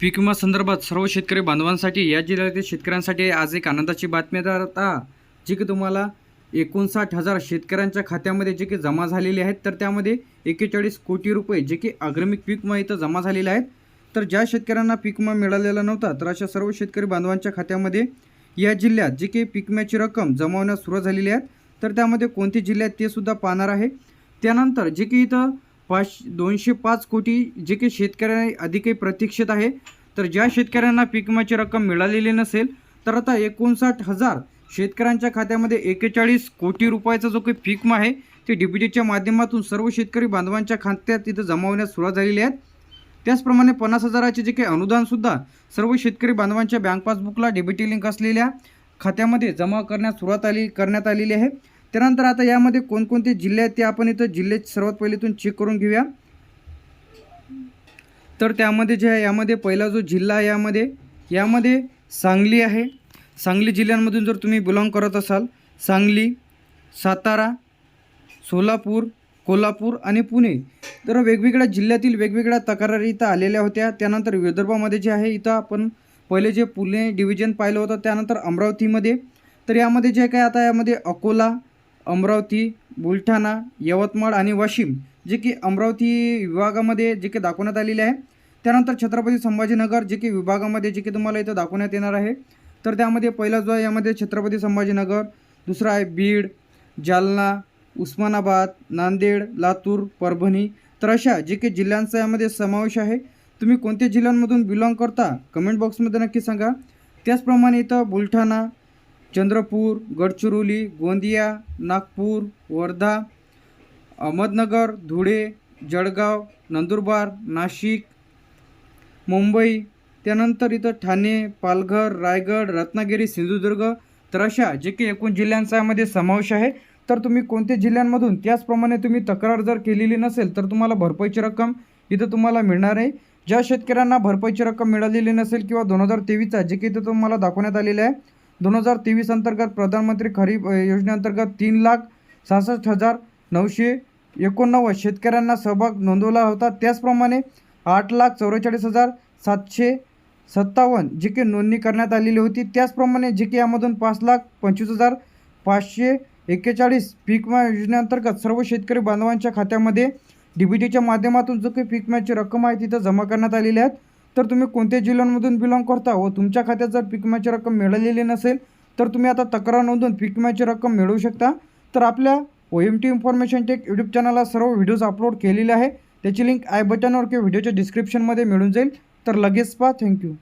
पीक विमा संदर्भात सर्व शेतकरी बांधवांसाठी या जिल्ह्यातील शेतकऱ्यांसाठी आज एक आनंदाची बातमी आता जी की तुम्हाला एकोणसाठ हजार शेतकऱ्यांच्या खात्यामध्ये जे की जमा झालेले आहेत तर त्यामध्ये एकेचाळीस कोटी रुपये जे की अग्रमिक पीक विमा इथं जमा झालेले आहेत. तर ज्या शेतकऱ्यांना पीक विमा मिळालेला नव्हता तर अशा सर्व शेतकरी बांधवांच्या खात्यामध्ये या जिल्ह्यात जे काही पीक विम्याची रक्कम जमावण्यास सुरुवात झालेली आहे. तर त्यामध्ये कोणते जिल्ह्यात आहेत ते सुद्धा पाहणार आहे. त्यानंतर जे की इथं पाच दोनशे पाच कोटी जे काही शेतकऱ्यांना अधिकही प्रतीक्षित आहे. तर ज्या शेतकऱ्यांना पीक विम्याची रक्कम मिळालेली नसेल तर आता एकोणसाठ हजार शेतकऱ्यांच्या खात्यामध्ये एकेचाळीस कोटी रुपयाचा जो काही पीक विमा आहे ते डीबीटीच्या माध्यमातून सर्व शेतकरी बांधवांच्या खात्यात तिथं जमावण्यास सुरुवात झालेली आहे. त्याचप्रमाणे पन्नास हजाराचे जे काही अनुदानसुद्धा सर्व शेतकरी बांधवांच्या बँक पासबुकला डीबीटी लिंक असलेल्या खात्यामध्ये जमा करण्यास सुरुवात आली करण्यात आलेली आहे. त्यानंतर आता यामध्ये कोणकोणते जिल्हे आहेत ते आपण इथं जिल्हे सर्वात पहिले इथून चेक करून घेऊया. तर त्यामध्ये जे आहे यामध्ये पहिला जो जिल्हा आहे यामध्ये यामध्ये सांगली आहे. सांगली जिल्ह्यांमधून जर तुम्ही बिलॉंग करत असाल सांगली सातारा सोलापूर कोल्हापूर आणि पुणे तर वेगवेगळ्या जिल्ह्यातील वेगवेगळ्या तक्रारी इथं आलेल्या होत्या. त्यानंतर विदर्भामध्ये जे आहे इथं आपण पहिले जे पुणे डिव्हिजन पाहिलं होतं त्यानंतर अमरावतीमध्ये. तर यामध्ये जे काय आता यामध्ये अकोला अमरावती बुलढाणा यवतमाळ आणि वाशिम जे की अमरावती विभागामध्ये जे की दाखवण्यात आलेले आहे. त्यानंतर छत्रपती संभाजीनगर जे की विभागामध्ये जे की तुम्हाला इथं दाखवण्यात येणार आहे. तर त्यामध्ये पहिला जो आहे यामध्ये छत्रपती संभाजीनगर दुसरा आहे बीड जालना उस्मानाबाद नांदेड लातूर परभणी. तर अशा जे काही जिल्ह्यांचा यामध्ये समावेश आहे. तुम्ही कोणत्या जिल्ह्यांमधून बिलॉंग करता कमेंट बॉक्समध्ये नक्की सांगा. त्याचप्रमाणे इथं बुलढाणा चंद्रपूर गडचिरोली गोंदिया नागपूर वर्धा अहमदनगर धुळे जळगाव नंदुरबार नाशिक मुंबई त्यानंतर इथं ठाणे पालघर रायगड रत्नागिरी सिंधुदुर्ग तर अशा जे काही एकूण जिल्ह्यांचा यामध्ये समावेश आहे. तर तुम्ही कोणत्या जिल्ह्यांमधून त्याचप्रमाणे तुम्ही तक्रार जर केलेली नसेल तर तुम्हाला भरपाईची रक्कम इथं तुम्हाला मिळणार आहे. ज्या शेतकऱ्यांना भरपाईची रक्कम मिळालेली नसेल किंवा दोन हजार तेवीसचा जे काही इथं तुम्हाला दाखवण्यात आलेलं आहे दोन हजार तेवीस अंतर्गत प्रधानमंत्री खरीप योजनेअंतर्गत तीन लाख सहासष्ट हजार नऊशे एकोणनव्वद शेतकऱ्यांना सहभाग नोंदवला होता. त्याचप्रमाणे आठ लाख चौवेचाळीस हजार सातशे सत्तावन्न जी की नोंदणी करण्यात आलेली होती. त्याचप्रमाणे जी की यामधून पाच लाख पंचवीस हजार पाचशे एक्केचाळीस पीक विमा योजनेअंतर्गत सर्व शेतकरी बांधवांच्या खात्यामध्ये डी बी टीच्या माध्यमातून जो काही पीक विम्याची रक्कम आहे तिथं जमा करण्यात आलेली आहेत तर तुम्ही कोणत्या जिल्ह्यांमधून बिलॉंग करता व तुमच्या खात्यात जर पीक विम्याची रक्कम मिळालेली नसेल तर तुम्ही आता तक्रार नोंदवून पीक विम्याची रक्कम मिळवू शकता. तर आपल्या O M T information tech YouTube चॅनलला सर्व व्हिडिओज अपलोड केलेले आहे. त्याची लिंक आय बटनवर किंवा व्हिडिओच्या डिस्क्रिप्शनमध्ये मिळून जाईल. तर लगेच पहा. थँक्यू